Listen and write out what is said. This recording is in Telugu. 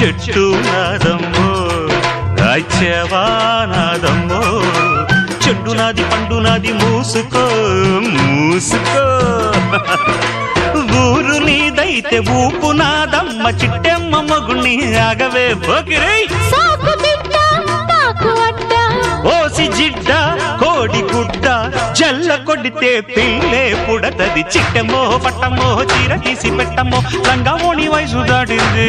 చెట్టు నాదమ్మో రాజ్యవా నాదమ్మో చెట్టు నాది పండు నాది మూసుకో మూసుకో. ఊరు నీదైతే ఊపు నాదమ్మ చిట్టెమ్మ మగుణ్ణి ఆగవే. అడ్డ ఓసి జిడ్డ కోడి గుడ్డ జల్ల కొడితే పిల్లే పుడతది. చిట్టమో పట్టమో చీర తీసి పెట్టమో రంగమోని వయసు దాటింది.